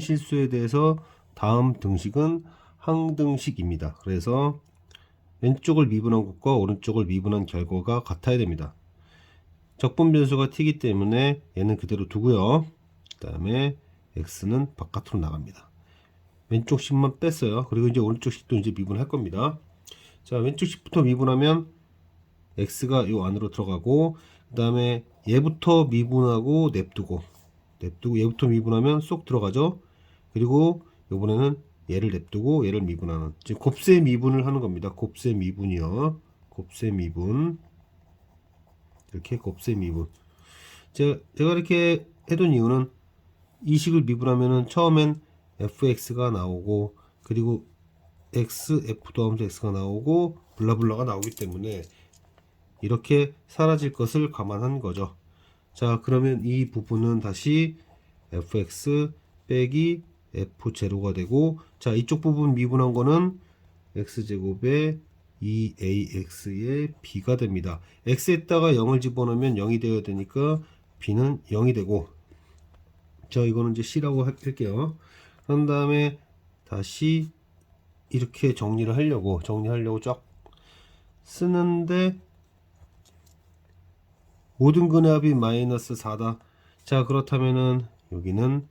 실수에 대해서 다음 등식은 항등식입니다. 그래서 왼쪽을 미분한 것과 오른쪽을 미분한 결과가 같아야 됩니다. 적분 변수가 t이기 때문에 얘는 그대로 두고요. 그 다음에 x는 바깥으로 나갑니다. 왼쪽 식만 뺐어요. 그리고 이제 오른쪽 식도 이제 미분할 겁니다. 자, 왼쪽 식부터 미분하면 x가 요 안으로 들어가고 그 다음에 얘부터 미분하고 냅두고 냅두고 얘부터 미분하면 쏙 들어가죠. 그리고 요번에는 얘를 냅두고 얘를 미분하는 지금 곱셈 미분을 하는 겁니다. 곱셈 미분이요. 곱셈 미분 이렇게 곱셈 미분 제가, 제가 이렇게 해둔 이유는 이 식을 미분하면은 처음엔 fx가 나오고 그리고 x f 더하면서 x가 나오고 블라블라가 나오기 때문에 이렇게 사라질 것을 감안한 거죠. 자 그러면 이 부분은 다시 fx 빼기 f0가 되고 자 이쪽 부분 미분한 거는 x제곱에 2ax의 b가 됩니다. x에다가 0을 집어넣으면 0이 되어야 되니까 b는 0이 되고 자 이거는 이제 c라고 할게요. 그런 다음에 다시 이렇게 정리를 하려고 정리하려고 쫙 쓰는데 모든 근의 합이 마이너스 4다. 자 그렇다면은 여기는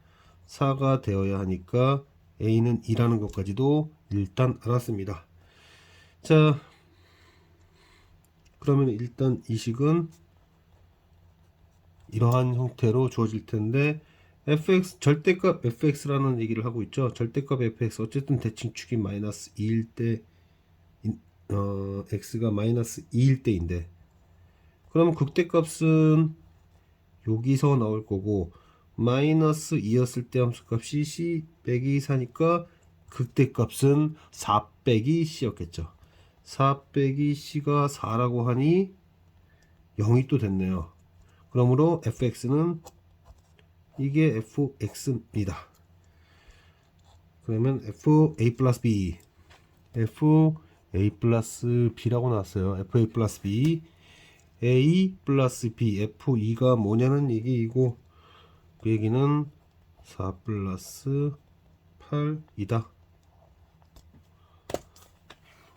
4가 되어야 하니까 a는 2라는 것까지도 일단 알았습니다. 자 그러면 일단 이 식은 이러한 형태로 주어질 텐데 fx 절대값 fx라는 얘기를 하고 있죠. 절대값 fx 어쨌든 대칭축이 마이너스 2일 때 어, x가 마이너스 2일 때인데 그러면 극대값은 여기서 나올 거고 마이너스 2였을 때 함수값이 c 빼기 4니까 극대값은 4 빼기 c였겠죠. 4 빼기 c가 4라고 하니 0이 또 됐네요. 그러므로 fx는 이게 fx입니다. 그러면 fa 플러스 b fa 플러스 b라고 나왔어요. fa 플러스 b a 플러스 b f2가 뭐냐는 얘기이고 그 얘기는 4 플러스 8이다.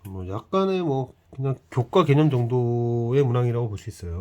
뭐 약간의 뭐 그냥 교과 개념 정도의 문항이라고 볼 수 있어요.